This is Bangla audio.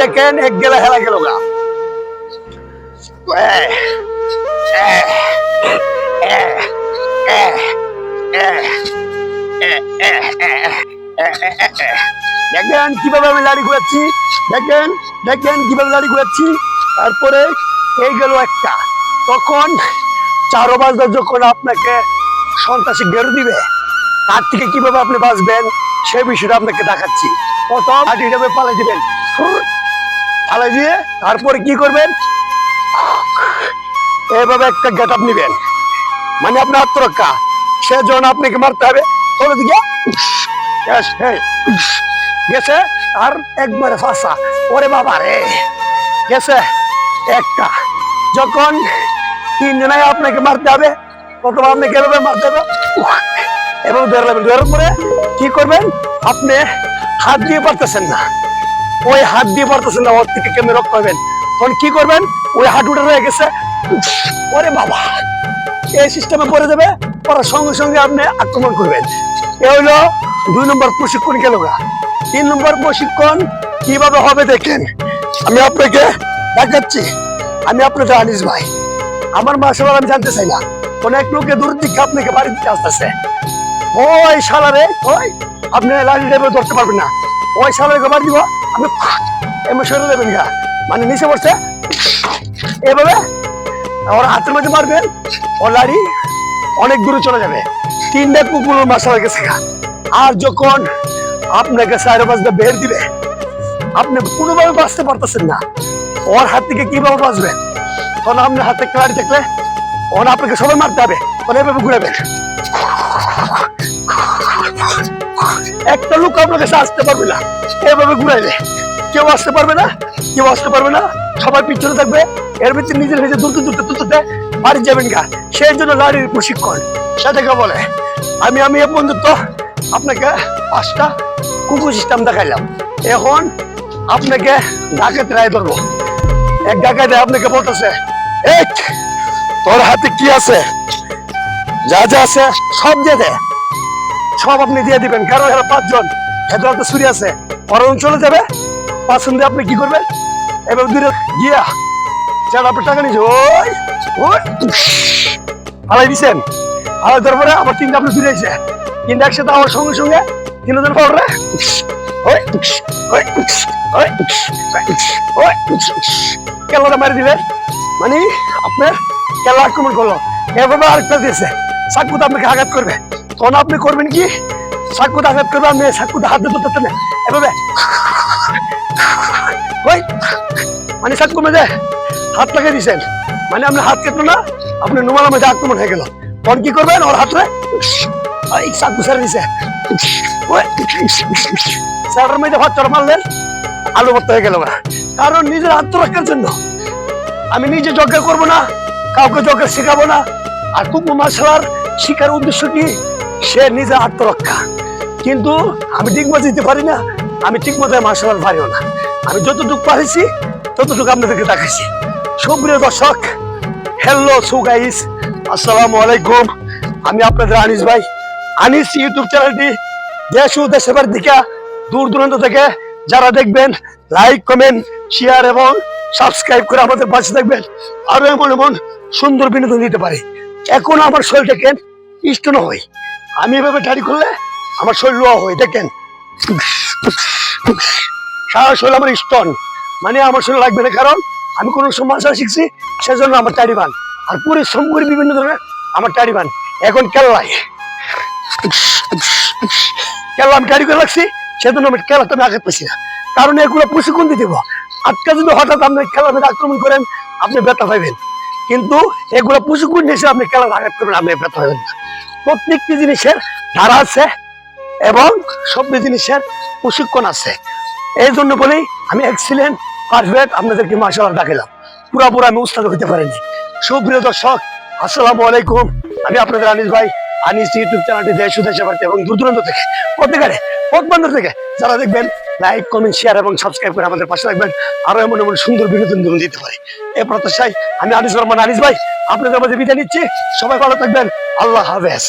দেখেন এক দেখেন কীভাবে আমি লাড়ি ঘুরাচ্ছি, দেখেন দেখেন কীভাবে লাড়ি ঘুরাচ্ছি। তারপরে এই গেল একটা। তখন চারো বাজদা যখন আপনাকে সন্ত্রাসী গেরো দিবে। তার থেকে কীভাবে আপনি বাঁচবেন সে বিষয়টা আপনাকে দেখাচ্ছি। প্রথম হাঁটিটাবে পালাই দিবেন। পালাই দিয়ে তারপরে কি করবেন? এভাবে একটা গেট আপ নিবেন। মানে আপনার আত্মরক্ষা। সে জন আপনাকে মারতে হবে তোর দিকে গেছে আর একবারে ফাঁসা। ওরে বাবা রে, গেছে একটা। যখন তিনজনায় আপনাকে মারতে হবে, প্রথম আপনাকে এভাবে মারতে হবে এবং ধরবেন পরে কি করবেন? আপনি হাত দিয়ে পারতেছেন না। ওই হাত দিয়ে পারতেছেন না, ওর থেকে তখন কি করবেন? ওই রয়ে গেছে। ওরে বাবা! এই সিস্টেমে পড়ে যাবে, পড়ার সঙ্গে সঙ্গে আপনি আক্রমণ করবেন। এ দুই নম্বর প্রশিক্ষণ গেল। তিন নম্বর প্রশিক্ষণ কীভাবে হবে দেখেন। আমি আপনাকে দেখাচ্ছি। আমি আপনাদের আনিস ভাই। আমার মাসাল আমি জানতে চাই না। অনেক লোকে দূর দিকে আপনাকে বাড়ি দিতে আসতেছে। ওই শালারে, ওই, আপনি লাঠি টাইপে ধরতে পারবেন না। ওই শালারে বাড়ি দিব আমি এমন সরে দেবেন গা। মানে নিচে বসছে এভাবে ওর হাতের মধ্যে মারবেন ও লাড়ি অনেক দূরে চলে যাবে। তিনটা কুকুর মাসালা গেছে গা। আর যখন আপনাকে সাইড বাজতে বের দিবে, আপনি কোনোভাবে বাঁচতে পারতেছেন না। ওর হাত থেকে কীভাবে বাঁচবেন তখন আপনার হাতে একটা দেখলে ওর আপনাকে সবাই মারতে হবে। তখন এভাবে ঘুরাবেন। একটা লোক আপনার কাছে আসতে পারবে না। এভাবে ঘুরাইলে কেউ আসতে পারবে না, কেউ আসতে পারবে না। সবাই পিছনে থাকবে, এর ভিতরে নিজের নিজে দূরতে দূরতে দূরতে বাড়ি যাবেন গা। সেই জন্য লাড়ির প্রশিক্ষণ। সেটাকে বলে, আমি আমি এ বন্ধুত্ব আপনাকে পাঁচটা কুকুর সিস্টেম দেখাইলাম। এখন আপনাকে ডাকাত রায় ধরবো এক ডাকাতে আপনাকে বলতেছে এক তোর হাতে কি আছে? যা যা আছে সব দিয়ে দে। সব আপনি দিয়ে দিবেন। কারণ এরা পাঁচজন? এদের হাতে ছুরি আছে। পরম চলে যাবে। পাঁচজন দিয়ে আপনি কি করবেন? এবার দূরে গিয়া চার আপনি টাকা নিয়েছে ওই ওই হালাই দিছেন। হালাই দেওয়ার পরে আবার তিনটা আপনি দূরে এসে, তিনটা একসাথে আমার সঙ্গে সঙ্গে তিনজন পরে ওই কেলাটা মারি দিলেন। মানে আপনার কেলা আক্রমণ করল। এভাবে আরেকটা দিয়েছে। সাকুত আপনাকে আঘাত করবে। তখন আপনি করবেন কি? সাকুত আঘাত করবে, আপনি সাকুত হাত পারতেন না এভাবে। ওই মানে সাত কমে যায়। হাত লাগিয়ে দিয়েছেন মানে আপনি হাত কেটলো না আপনি নুমালের মধ্যে আক্রমণ হয়ে গেল। তখন কি করবেন? ওর হাতে ছেড়ে দিছে। স্যারের ভাত চড় মারলেন, আলু ভর্তা হয়ে গেল কারণ নিজের আত্মরক্ষার জন্য। আমি নিজে যজ্ঞ করব না, কাউকে যজ্ঞ শেখাবো না। আর কুম্ভ মাসালার শিকার উদ্দেশ্য কি? সে নিজে আত্মরক্ষা। কিন্তু আমি ঠিক মতো দিতে পারি না, আমি ঠিক মতো মাসালার পারিও না। আমি যতটুকু পারিছি, ততটুকু আপনাদেরকে দেখাইছি। সুপ্রিয় দর্শক হ্যালো সু গাইস আসসালামু আলাইকুম। আমি আপনাদের আনিস ভাই। আনিস ইউটিউব চ্যানেলটি দেশ ও দেশের দিকে, দূর দূরান্ত থেকে যারা দেখবেন লাইক কমেন্ট শেয়ার এবং সাবস্ক্রাইব করে আমাদের পাশে থাকবেন। আরও এমন এমন সুন্দর বিনোদন দিতে পারে। এখন আমার শরীর দেখেন ইষ্ট হয়। আমি এভাবে দাড়ি করলে আমার শরীর লোয়া হয়, দেখেন। সারা শরীর আমার স্টোন মানে আমার শরীর লাগবে না, কারণ আমি কোনো সমাজ শিখছি, সেজন্য আমার টাড়িবান আর পরিশ্রম করি বিভিন্ন ধরনের আমার টাড়িবান এখন কেল্লাই কেল্লা আমি টাড়ি করে লাগছি সেজন্য আমি খেলাতে আমি আঘাত পাইছি না। কারণ এগুলো প্রশিক্ষণ দিয়ে দেবো। আজকে যদি হঠাৎ আপনি খেলার আক্রমণ করেন, আপনি ব্যথা পাইবেন। কিন্তু এগুলো প্রশিক্ষণ এসে আপনি খেলার আঘাত করবেন, আপনি ব্যথা পাইবেন না। প্রত্যেকটি জিনিসের ধারা আছে এবং সব জিনিসের প্রশিক্ষণ আছে। এই জন্য বলেই আমি এক্সিলেন্ট পারফেক্ট আপনাদেরকে মাসাল ডাকিলাম পুরা পুরা আমি উস্তাদ হইতে পারিনি। সুপ্রিয় দর্শক, আসসালামু আলাইকুম। আমি আপনাদের আনিস ভাই, আনিস ইউটিউব চ্যানেলটি দেশ দেশে এবং দূর দূরান্ত থেকে প্রত্যেকারে পথবন্দর থেকে যারা দেখবেন লাইক কমেন্ট শেয়ার এবং সাবস্ক্রাইব করে আমাদের পাশে রাখবেন আরও এমন এমন সুন্দর বিনোদন দিন দিতে পারি। এ প্রত্যাশায় আমি আনিস রহমান আনিস ভাই, আপনাদের মাঝে বিদায় নিচ্ছি। সবাই ভালো থাকবেন। আল্লাহ হাফেজ।